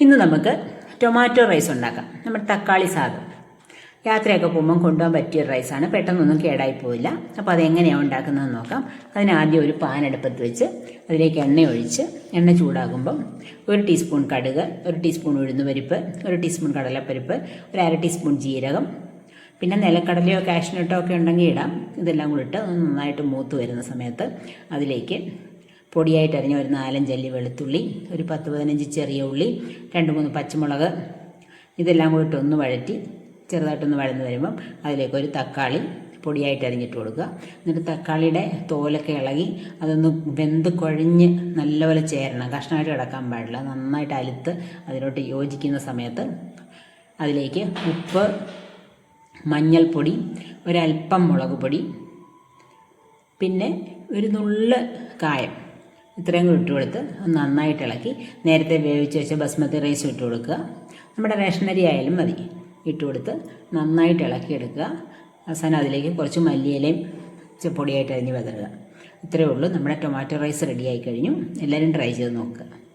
ഇന്ന് നമുക്ക് tomato rice ഉണ്ടാക്കാം. നമ്മുടെ തക്കാളി സാദം യാത്രയൊക്കെ പോകുമ്പം കൊണ്ടുപോകാൻ പറ്റിയ റൈസാണ് പെട്ടെന്നൊന്നും കേടായി പോവില്ല. അപ്പോൾ അതെങ്ങനെയാണ് ഉണ്ടാക്കുന്നതെന്ന് നോക്കാം. അതിന് ആദ്യം ഒരു പാൻ അടുപ്പത്ത് വെച്ച് അതിലേക്ക് എണ്ണ ഒഴിച്ച് എണ്ണ ചൂടാകുമ്പം ഒരു ടീസ്പൂൺ കടുക് ഒരു ടീസ്പൂൺ ഉഴുന്നുപരിപ്പ് ഒരു ടീസ്പൂൺ കടലപ്പരിപ്പ് ഒരു അര ടീസ്പൂൺ ജീരകം. പിന്നെ നിലക്കടലയോ കാഷ്നട്ടോ ഒക്കെ ഉണ്ടെങ്കിൽ ഇടാം. ഇതെല്ലാം കൂടി ഇട്ട് നന്നായിട്ട് മൂത്ത് വരുന്ന സമയത്ത് അതിലേക്ക് പൊടിയായിട്ട് അരിഞ്ഞ ഒരു നാലഞ്ചല്ലി വെളുത്തുള്ളി ഒരു പത്ത് പതിനഞ്ച് ചെറിയ ഉള്ളി രണ്ട് മൂന്ന് പച്ചമുളക് ഇതെല്ലാം കൂടിയിട്ട് ഒന്ന് വഴറ്റി ചെറുതായിട്ടൊന്ന് വഴന്ന് വരുമ്പം അതിലേക്ക് ഒരു തക്കാളി പൊടിയായിട്ട് അരിഞ്ഞിട്ട് കൊടുക്കുക. എന്നിട്ട് തക്കാളിയുടെ തോലൊക്കെ ഇളകി അതൊന്ന് വെന്ത് കുഴഞ്ഞ് നല്ലപോലെ ചേരണം. കഷ്ണമായിട്ട് കിടക്കാൻ പാടില്ല. നന്നായിട്ട് അലുത്ത് അതിലോട്ട് യോജിക്കുന്ന സമയത്ത് അതിലേക്ക് ഉപ്പ് മഞ്ഞൾപ്പൊടി ഒരൽപ്പം മുളക് പൊടി പിന്നെ ഒരു നുള്ള് കായം. ഇത്രയും കൂടി ഇട്ട് കൊടുത്ത് ഒന്ന് നന്നായിട്ട് ഇളക്കി. നേരത്തെ വേവിച്ച് വെച്ച ബസ്മതി റൈസ് ഇട്ട് കൊടുക്കുക. നമ്മുടെ റേഷനരി ആയാലും മതി. ഇട്ട് കൊടുത്ത് നന്നായിട്ട് ഇളക്കി എടുക്കുക. അവസാനം അതിലേക്ക് കുറച്ച് മല്ലിയിലയും പൊടിയായിട്ട് അരിഞ്ഞ് വിതറുക. ഇത്രയേ ഉള്ളൂ. നമ്മുടെ ടൊമാറ്റോ റൈസ് റെഡിയായി കഴിഞ്ഞു. എല്ലാവരും ട്രൈ ചെയ്ത് നോക്കുക.